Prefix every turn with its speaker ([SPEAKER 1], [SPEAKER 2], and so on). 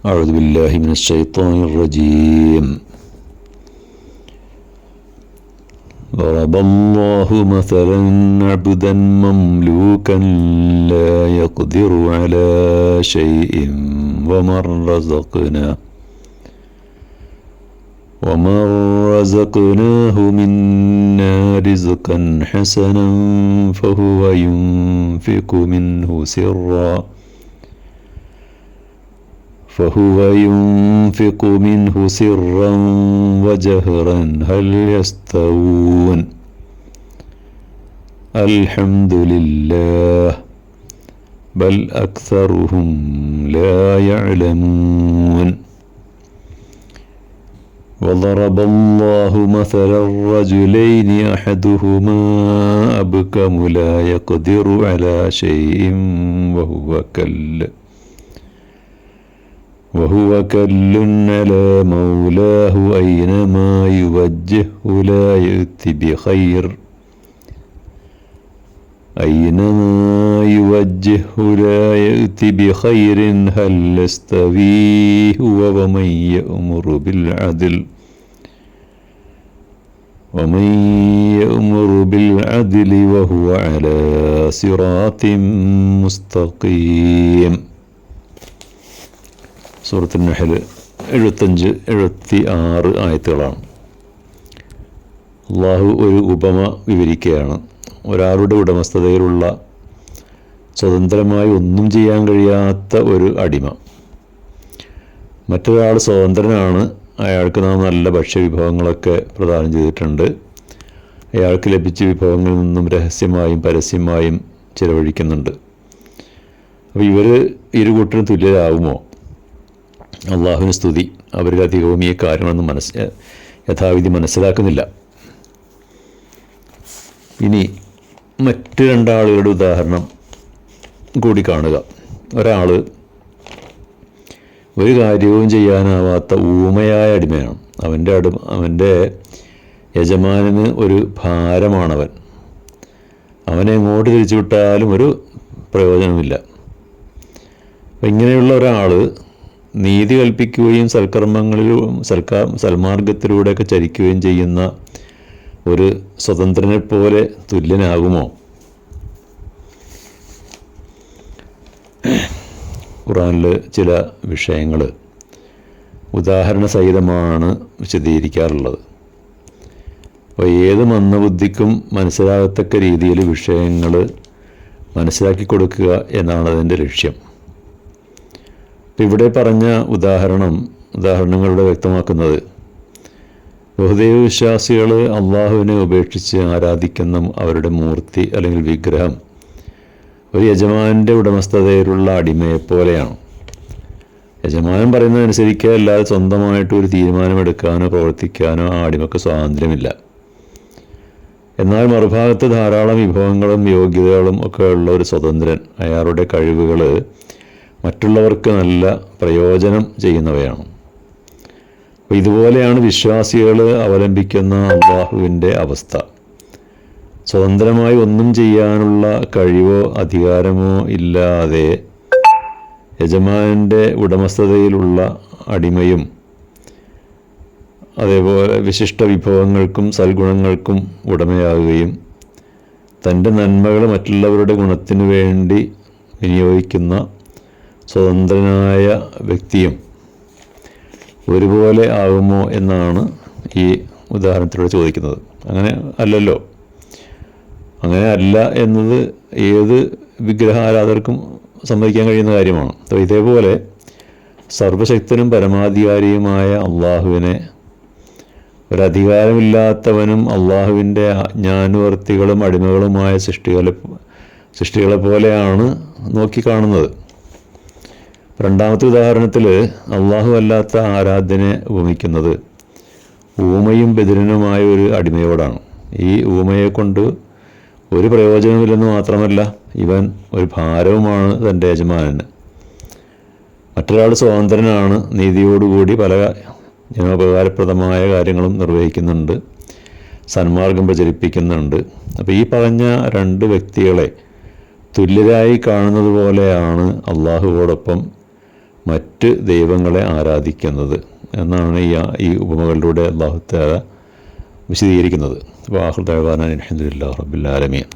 [SPEAKER 1] أعوذ بالله من الشيطان الرجيم. ضرب الله مثلا عبدا مملوكا لا يقدر على شيء ومن رزقناه ومن رزقناه منا رزقا حسنا فهو ينفق منه سرا. فهو ينفق منه سرا وجهرا هل يستوون؟ الحمد لله بل أكثرهم لا يعلمون. وضرب الله مثلا رجلين أحدهما أبكم لا يقدر على شيء وهو كل وهو كل على مولاه أينما يوجهه لا يأتي بخير. أينما يوجهه لا يأتي بخير هل يستوي هو ومن يأمر بالعدل؟ ومن يأمر بالعدل وهو على صراط مستقيم. സൂറത്ത് നഹൽ എഴുപത്തഞ്ച് എഴുപത്തി ആറ് ആയത്തുകളാണ്. അള്ളാഹു ഒരു ഉപമ വിവരിക്കുകയാണ്. ഒരാളുടെ ഉടമസ്ഥതയിലുള്ള സ്വതന്ത്രമായി ഒന്നും ചെയ്യാൻ കഴിയാത്ത ഒരു അടിമ. മറ്റൊരാൾ സ്വതന്ത്രനാണ്. അയാൾക്ക് നാം നല്ല ഭക്ഷ്യവിഭവങ്ങളൊക്കെ പ്രദാനം ചെയ്തിട്ടുണ്ട്. അയാൾക്ക് ലഭിച്ച വിഭവങ്ങളിൽ നിന്നും രഹസ്യമായും പരസ്യമായും ചിലവഴിക്കുന്നുണ്ട്. അപ്പോൾ ഇവർ ഇരു കൂട്ടരും തുല്യരാകുമോ? അള്ളാഹുവിന് സ്തുതി. അവരിലധികവും ഈ കാര്യങ്ങളൊന്നും മനസ്സ് യഥാവിധി മനസ്സിലാക്കുന്നില്ല. ഇനി മറ്റ് രണ്ടാളുകളുടെ ഉദാഹരണം കൂടി കാണുക. ഒരാൾ ഒരു കാര്യവും ചെയ്യാനാവാത്ത ഊമയായ അടിമയാണ്. അവന്റെ അടി അവന്റെ യജമാനന് ഒരു ഭാരമാണവൻ. അവനെ എങ്ങോട്ട് തിരിച്ചു വിട്ടാലും ഒരു പ്രയോജനമില്ല അപ്പം ഇങ്ങനെയുള്ള ഒരാൾ നീതി കൽപ്പിക്കുകയും സൽക്കർമ്മങ്ങളിലും സൽക്കാർ സൽമാർഗത്തിലൂടെയൊക്കെ ചരിക്കുകയും ചെയ്യുന്ന ഒരു സ്വതന്ത്രനെ പോലെ തുല്യനാകുമോ? ഖുറാനിൽ ചില വിഷയങ്ങൾ ഉദാഹരണ സഹിതമാണ് വിശദീകരിക്കാറുള്ളത്. അപ്പോൾ ഏത് മന്ദബുദ്ധിക്കും മനസ്സിലാകത്തക്ക രീതിയിൽ വിഷയങ്ങൾ മനസ്സിലാക്കി കൊടുക്കുക എന്നാണ് അതിന്റെ ലക്ഷ്യം. ഇവിടെ പറഞ്ഞ ഉദാഹരണം ഉദാഹരണങ്ങളുടെ വ്യക്തമാക്കുന്നത്. ബഹുദൈവ വിശ്വാസികൾ അള്ളാഹുവിനെ ഉപേക്ഷിച്ച് ആരാധിക്കുന്ന അവരുടെ മൂർത്തി അല്ലെങ്കിൽ വിഗ്രഹം ഒരു യജമാനന്റെ ഉടമസ്ഥതയിലുള്ള അടിമയെപ്പോലെയാണ് യജമാനൻ പറയുന്നതനുസരിക്കുക അല്ലാതെ സ്വന്തമായിട്ട് ഒരു തീരുമാനമെടുക്കാനോ പ്രവർത്തിക്കാനോ ആ അടിമക്ക് സ്വാതന്ത്ര്യമില്ല. എന്നാൽ മറുഭാഗത്ത് ധാരാളം വിഭവങ്ങളും യോഗ്യതകളും ഒക്കെ ഉള്ള ഒരു സ്വതന്ത്രൻ അയാളുടെ കഴിവുകൾ മറ്റുള്ളവർക്ക് നല്ല പ്രയോജനം ചെയ്യുന്നവയാണ്. അപ്പോൾ ഇതുപോലെയാണ് വിശ്വാസികൾ അവലംബിക്കുന്ന അള്ളാഹുവിന്റെ അവസ്ഥ. സ്വതന്ത്രമായി ഒന്നും ചെയ്യാനുള്ള കഴിവോ അധികാരമോ ഇല്ലാതെ യജമാനന്റെ ഉടമസ്ഥതയിലുള്ള അടിമയും അതേപോലെ വിശിഷ്ട വിഭവങ്ങൾക്കും സൽഗുണങ്ങൾക്കും ഉടമയാകുകയും തന്റെ നന്മകൾ മറ്റുള്ളവരുടെ ഗുണത്തിനു വേണ്ടി വിനിയോഗിക്കുന്ന സ്വതന്ത്രനായ വ്യക്തിയും ഒരുപോലെ ആകുമോ എന്നാണ് ഈ ഉദാഹരണത്തിലൂടെ ചോദിക്കുന്നത്. അങ്ങനെ അല്ലല്ലോ. അങ്ങനെ അല്ല എന്നത് ഏത് വിഗ്രഹാരാധകർക്കും സമ്മതിക്കാൻ കഴിയുന്ന കാര്യമാണ്. അപ്പോൾ ഇതേപോലെ സർവശക്തനും പരമാധികാരിയുമായ അള്ളാഹുവിനെ ഒരധികാരമില്ലാത്തവനും അള്ളാഹുവിന്റെ ജ്ഞാനവർത്തികളും അടിമകളുമായ സൃഷ്ടികളെ സൃഷ്ടികളെ പോലെയാണ് നോക്കിക്കാണുന്നത് രണ്ടാമത്തെ ഉദാഹരണത്തിൽ അള്ളാഹു അല്ലാത്ത ആരാധനെ ഉപമിക്കുന്നത് ഊമയും ബദിരനുമായ ഒരു അടിമയോടാണ്. ഈ ഊമയെ കൊണ്ട് ഒരു പ്രയോജനമില്ലെന്ന് മാത്രമല്ല ഇവൻ ഒരു ഭാരവുമാണ് തന്റെ യജമാനന്. മറ്റൊരാൾ സ്വതന്ത്രനാണ് നീതിയോടുകൂടി പല ജനോപകാരപ്രദമായ കാര്യങ്ങളും നിർവഹിക്കുന്നുണ്ട് സന്മാർഗം പ്രചരിപ്പിക്കുന്നുണ്ട്. അപ്പോൾ ഈ പറഞ്ഞ രണ്ട് വ്യക്തികളെ തുല്യരായി കാണുന്നത് പോലെയാണ് അള്ളാഹുവോടൊപ്പം മറ്റ് ദൈവങ്ങളെ ആരാധിക്കുന്നത് എന്നാണ് ഈ ഈ ഉപമകളിലൂടെ അള്ളാഹു വിശദീകരിക്കുന്നത്. അപ്പോൾ ആഹുദാൻ അലഹദില്ല റബ്ബുല്ലാലമീൻ